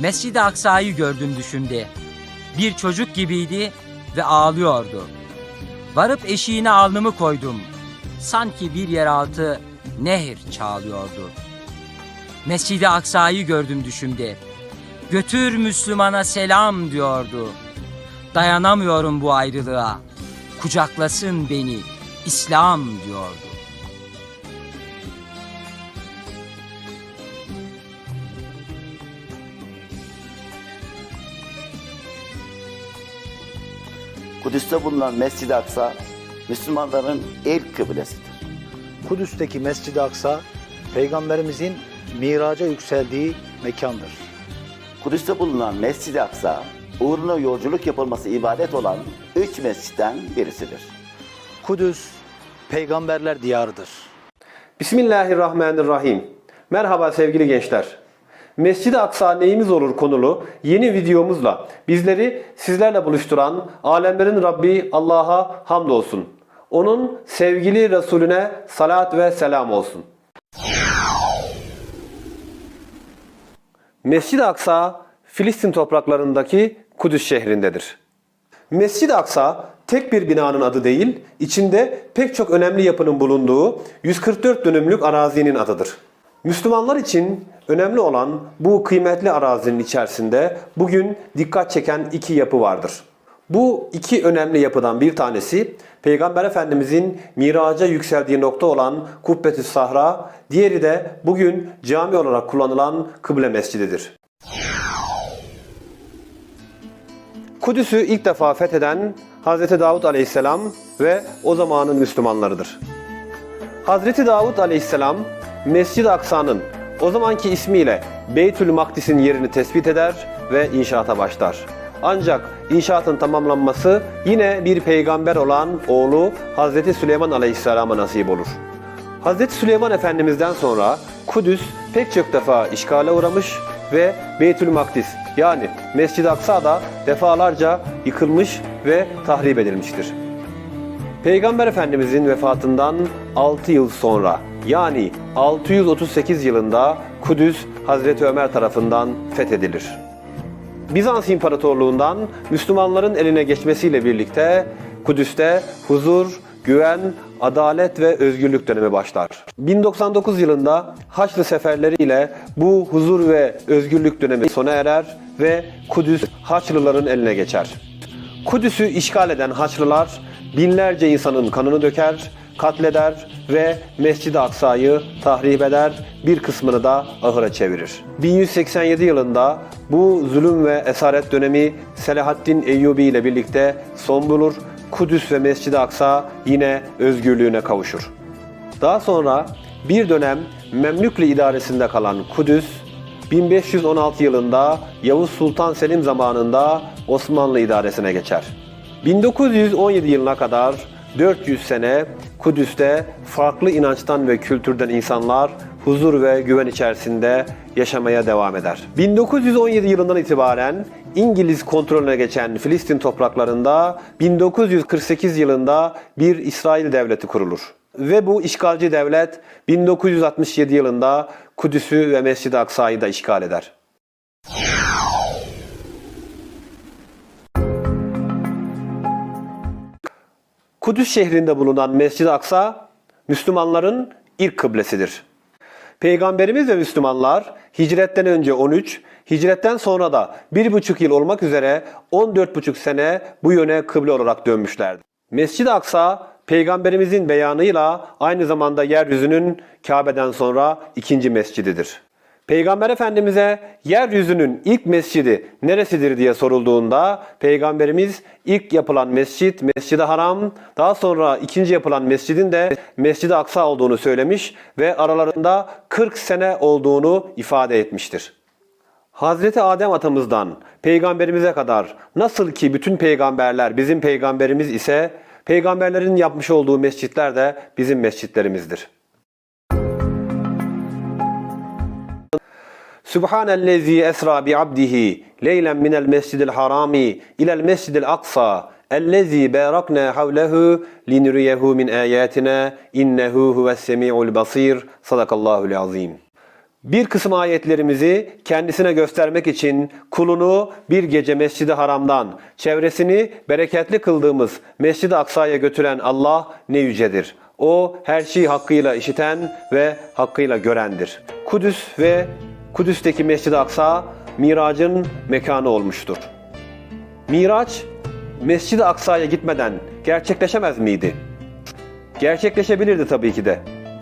Mescid-i Aksa'yı gördüm düşümde. Bir çocuk gibiydi ve ağlıyordu. Varıp eşiğine alnımı koydum. Sanki bir yeraltı nehir çağlıyordu. Mescid-i Aksa'yı gördüm düşümde. Götür Müslümana selam diyordu. Dayanamıyorum bu ayrılığa. Kucaklasın beni İslam diyordu. Kudüs'te bulunan Mescid-i Aksa, Müslümanların ilk kıblesidir. Kudüs'teki Mescid-i Aksa, Peygamberimizin miraca yükseldiği mekandır. Kudüs'te bulunan Mescid-i Aksa, uğruna yolculuk yapılması ibadet olan üç mescitten birisidir. Kudüs, peygamberler diyarıdır. Bismillahirrahmanirrahim. Merhaba sevgili gençler. Mescid-i Aksa neyimiz olur konulu yeni videomuzla bizleri sizlerle buluşturan alemlerin Rabbi Allah'a hamdolsun. Onun sevgili Resulüne salat ve selam olsun. Mescid-i Aksa Filistin topraklarındaki Kudüs şehrindedir. Mescid-i Aksa tek bir binanın adı değil, içinde pek çok önemli yapının bulunduğu 144 dönümlük arazinin adıdır. Müslümanlar için önemli olan bu kıymetli arazinin içerisinde bugün dikkat çeken iki yapı vardır. Bu iki önemli yapıdan bir tanesi Peygamber Efendimizin miraca yükseldiği nokta olan Kubbetü Sahra, diğeri de bugün cami olarak kullanılan Kıble Mescididir. Kudüs'ü ilk defa fetheden Hz. Davud Aleyhisselam ve o zamanın Müslümanlarıdır. Hazreti Davud Aleyhisselam Mescid-i Aksa'nın o zamanki ismiyle Beytül Makdis'in yerini tespit eder ve inşaata başlar. Ancak inşaatın tamamlanması yine bir peygamber olan oğlu Hazreti Süleyman Aleyhisselam'a nasip olur. Hazreti Süleyman Efendimiz'den sonra Kudüs pek çok defa işgale uğramış ve Beytül Makdis yani Mescid-i Aksa da defalarca yıkılmış ve tahrip edilmiştir. Peygamber Efendimizin vefatından 6 yıl sonra yani 638 yılında Kudüs Hazreti Ömer tarafından fethedilir. Bizans İmparatorluğundan Müslümanların eline geçmesiyle birlikte Kudüs'te huzur, güven, adalet ve özgürlük dönemi başlar. 1099 yılında Haçlı seferleri ile bu huzur ve özgürlük dönemi sona erer ve Kudüs Haçlıların eline geçer. Kudüs'ü işgal eden Haçlılar binlerce insanın kanını döker, katleder ve Mescid-i Aksa'yı tahrip eder, bir kısmını da ahıra çevirir. 1187 yılında bu zulüm ve esaret dönemi Selahaddin Eyyubi ile birlikte son bulur. Kudüs ve Mescid-i Aksa yine özgürlüğüne kavuşur. Daha sonra bir dönem Memlükli idaresinde kalan Kudüs, 1516 yılında Yavuz Sultan Selim zamanında Osmanlı idaresine geçer. 1917 yılına kadar 400 sene Kudüs'te farklı inançtan ve kültürden insanlar huzur ve güven içerisinde yaşamaya devam eder. 1917 yılından itibaren İngiliz kontrolüne geçen Filistin topraklarında 1948 yılında bir İsrail devleti kurulur. Ve bu işgalci devlet 1967 yılında Kudüs'ü ve Mescid-i Aksa'yı da işgal eder. Kudüs şehrinde bulunan Mescid-i Aksa Müslümanların ilk kıblesidir. Peygamberimiz ve Müslümanlar hicretten önce 13, hicretten sonra da 1,5 yıl olmak üzere 14,5 sene bu yöne kıble olarak dönmüşlerdi. Mescid-i Aksa Peygamberimizin beyanıyla aynı zamanda yeryüzünün Kabe'den sonra ikinci mescididir. Peygamber Efendimiz'e yeryüzünün ilk mescidi neresidir diye sorulduğunda Peygamberimiz ilk yapılan mescit Mescid-i Haram, daha sonra ikinci yapılan mescidin de Mescid-i Aksa olduğunu söylemiş ve aralarında 40 sene olduğunu ifade etmiştir. Hazreti Adem atamızdan peygamberimize kadar nasıl ki bütün peygamberler bizim peygamberimiz ise peygamberlerin yapmış olduğu mescitler de bizim mescitlerimizdir. Subhanellezi esra bi abdihi leylen minel mescidil harami ilel mescidil aksa ellezi barakna havlehu linuriyehu min ayatina innehu huves semiul basir sadakallahul azim. Bir kısım ayetlerimizi kendisine göstermek için kulunu bir gece Mescid-i Haram'dan, çevresini bereketli kıldığımız Mescid-i Aksa'ya götüren Allah ne yücedir. O her şeyi hakkıyla işiten ve hakkıyla görendir. Kudüs ve Kudüs'teki Mescid-i Aksa miracın mekanı olmuştur. Miraç Mescid-i Aksa'ya gitmeden gerçekleşemez miydi? Gerçekleşebilirdi tabii ki de.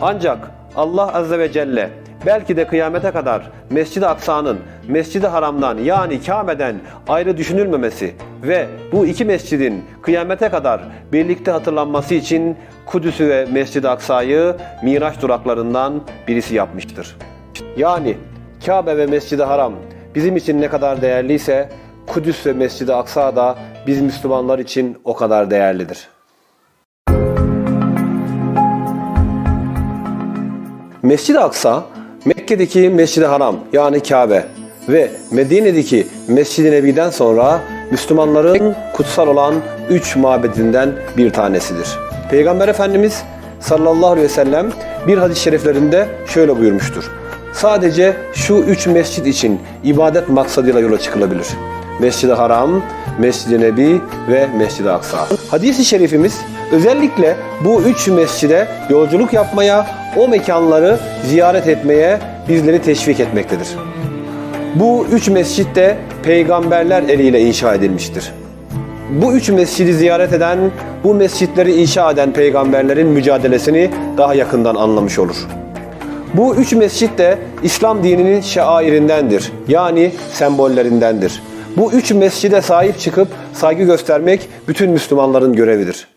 Ancak Allah Azze ve Celle belki de kıyamete kadar Mescid-i Aksa'nın Mescid-i Haram'dan yani Kabe'den ayrı düşünülmemesi ve bu iki mescidin kıyamete kadar birlikte hatırlanması için Kudüs'ü ve Mescid-i Aksa'yı Miraç duraklarından birisi yapmıştır. Yani Kabe ve Mescid-i Haram bizim için ne kadar değerliyse Kudüs ve Mescid-i Aksa da biz Müslümanlar için o kadar değerlidir. Mescid-i Aksa, Mekke'deki Mescid-i Haram yani Kabe ve Medine'deki Mescid-i Nebi'den sonra Müslümanların kutsal olan üç mabedinden bir tanesidir. Peygamber Efendimiz sallallahu aleyhi ve sellem bir hadis-i şeriflerinde şöyle buyurmuştur. Sadece şu üç mescid için ibadet maksadıyla yola çıkılabilir. Mescid-i Haram, Mescid-i Nebi ve Mescid-i Aksa. Hadis-i şerifimiz özellikle bu üç mescide yolculuk yapmaya, o mekanları ziyaret etmeye bizleri teşvik etmektedir. Bu üç mescit de peygamberler eliyle inşa edilmiştir. Bu üç mescidi ziyaret eden, bu mescitleri inşa eden peygamberlerin mücadelesini daha yakından anlamış olur. Bu üç mescit de İslam dininin şairindendir. Yani sembollerindendir. Bu üç mescide sahip çıkıp saygı göstermek bütün Müslümanların görevidir.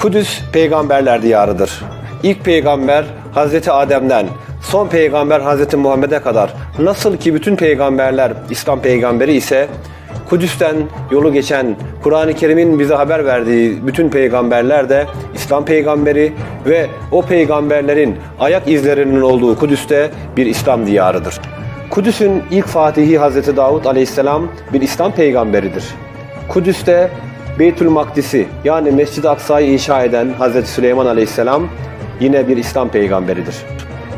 Kudüs peygamberler diyarıdır. İlk peygamber Hazreti Adem'den son peygamber Hazreti Muhammed'e kadar nasıl ki bütün peygamberler İslam peygamberi ise Kudüs'ten yolu geçen Kur'an-ı Kerim'in bize haber verdiği bütün peygamberler de İslam peygamberi ve o peygamberlerin ayak izlerinin olduğu Kudüs'te bir İslam diyarıdır. Kudüs'ün ilk fatihi Hazreti Davud Aleyhisselam bir İslam peygamberidir. Kudüs'te Beytül Makdis'i yani Mescid-i Aksa'yı inşa eden Hazreti Süleyman Aleyhisselam yine bir İslam peygamberidir.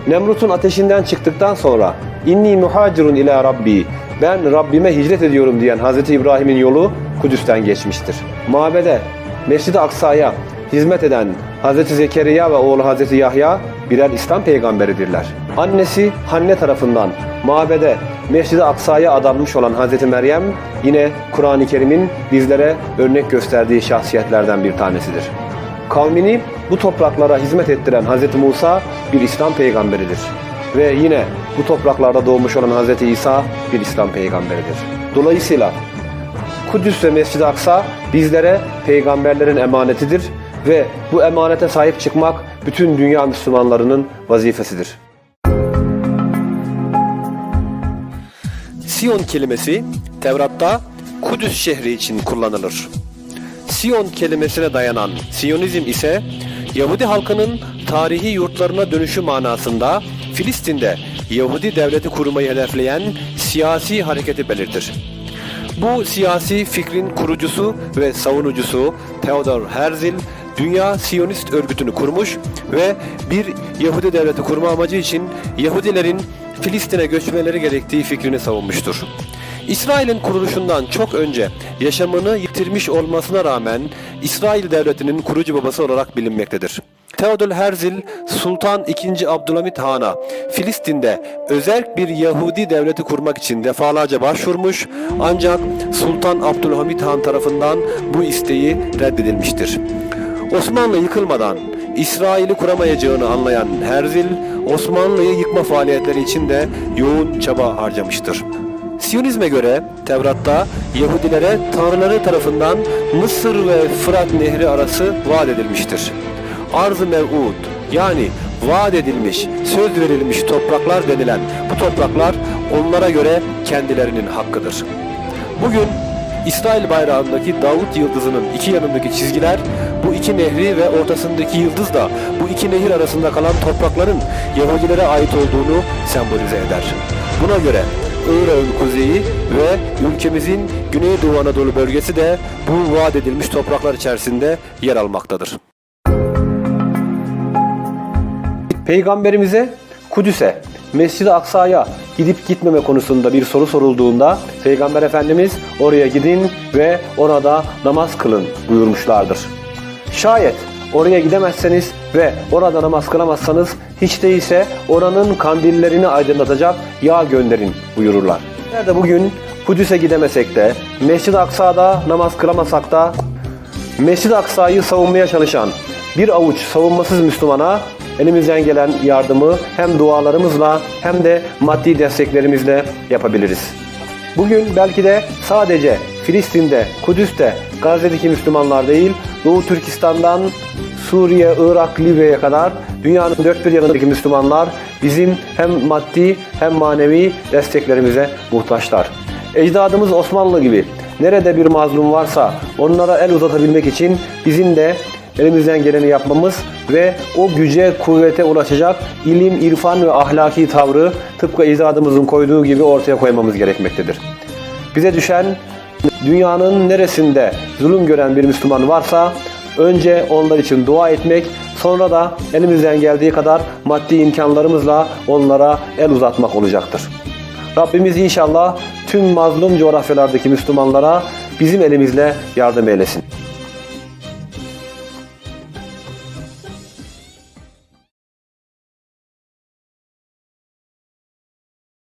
Nemrut'un ateşinden çıktıktan sonra inni muhacirun ila Rabbi ben Rabbime hicret ediyorum diyen Hazreti İbrahim'in yolu Kudüs'ten geçmiştir. Mabede Mescid-i Aksa'ya hizmet eden Hazreti Zekeriya ve oğlu Hazreti Yahya birer İslam peygamberidirler. Annesi Hanne tarafından mabede Mescid-i Aksa'ya adanmış olan Hazreti Meryem yine Kur'an-ı Kerim'in bizlere örnek gösterdiği şahsiyetlerden bir tanesidir. Kavmini bu topraklara hizmet ettiren Hz. Musa bir İslam peygamberidir. Ve yine bu topraklarda doğmuş olan Hz. İsa bir İslam peygamberidir. Dolayısıyla Kudüs ve Mescid-i Aksa bizlere peygamberlerin emanetidir ve bu emanete sahip çıkmak bütün dünya Müslümanlarının vazifesidir. Siyon kelimesi Tevrat'ta Kudüs şehri için kullanılır. Siyon kelimesine dayanan Siyonizm ise Yahudi halkının tarihi yurtlarına dönüşü manasında Filistin'de Yahudi devleti kurmayı hedefleyen siyasi hareketi belirtir. Bu siyasi fikrin kurucusu ve savunucusu Theodor Herzl Dünya Siyonist Örgütü'nü kurmuş ve bir Yahudi devleti kurma amacı için Yahudilerin Filistin'e göçmeleri gerektiği fikrini savunmuştur. İsrail'in kuruluşundan çok önce yaşamını yitirmiş olmasına rağmen İsrail devletinin kurucu babası olarak bilinmektedir. Theodor Herzl, Sultan II. Abdülhamit Han'a Filistin'de özerk bir Yahudi devleti kurmak için defalarca başvurmuş ancak Sultan Abdülhamit Han tarafından bu isteği reddedilmiştir. Osmanlı yıkılmadan İsrail'i kuramayacağını anlayan Herzl, Osmanlı'yı yıkma faaliyetleri için de yoğun çaba harcamıştır. Siyonizme göre Tevrat'ta Yahudilere tanrıları tarafından Mısır ve Fırat Nehri arası vaat edilmiştir. Arz-ı mev'ud yani vaat edilmiş, söz verilmiş topraklar denilen bu topraklar onlara göre kendilerinin hakkıdır. Bugün İsrail bayrağındaki Davut yıldızının iki yanındaki çizgiler bu iki nehri ve ortasındaki yıldız da bu iki nehir arasında kalan toprakların Yahudilere ait olduğunu sembolize eder. Buna göre Irak'ın kuzeyi ve ülkemizin Güneydoğu Anadolu bölgesi de bu vaat edilmiş topraklar içerisinde yer almaktadır. Peygamberimize Kudüs'e, Mescid-i Aksa'ya gidip gitmeme konusunda bir soru sorulduğunda Peygamber Efendimiz oraya gidin ve orada namaz kılın buyurmuşlardır. Şayet oraya gidemezseniz ve orada namaz kılamazsanız hiç değilse oranın kandillerini aydınlatacak yağ gönderin buyururlar. Nerede bugün Kudüs'e gidemesek de, Mescid-i Aksa'da namaz kılamasak da Mescid-i Aksa'yı savunmaya çalışan bir avuç savunmasız Müslümana elimizden gelen yardımı hem dualarımızla hem de maddi desteklerimizle yapabiliriz. Bugün belki de sadece Filistin'de, Kudüs'te, Gazze'deki Müslümanlar değil, Doğu Türkistan'dan Suriye, Irak, Libya'ya kadar dünyanın dört bir yanındaki Müslümanlar bizim hem maddi hem manevi desteklerimize muhtaçlar. Ecdadımız Osmanlı gibi nerede bir mazlum varsa onlara el uzatabilmek için bizim de elimizden geleni yapmamız ve o güce, kuvvete ulaşacak ilim, irfan ve ahlaki tavrı tıpkı ecdadımızın koyduğu gibi ortaya koymamız gerekmektedir. Bize düşen dünyanın neresinde zulüm gören bir Müslüman varsa önce onlar için dua etmek, sonra da elimizden geldiği kadar maddi imkanlarımızla onlara el uzatmak olacaktır. Rabbimiz inşallah tüm mazlum coğrafyalardaki Müslümanlara bizim elimizle yardım eylesin.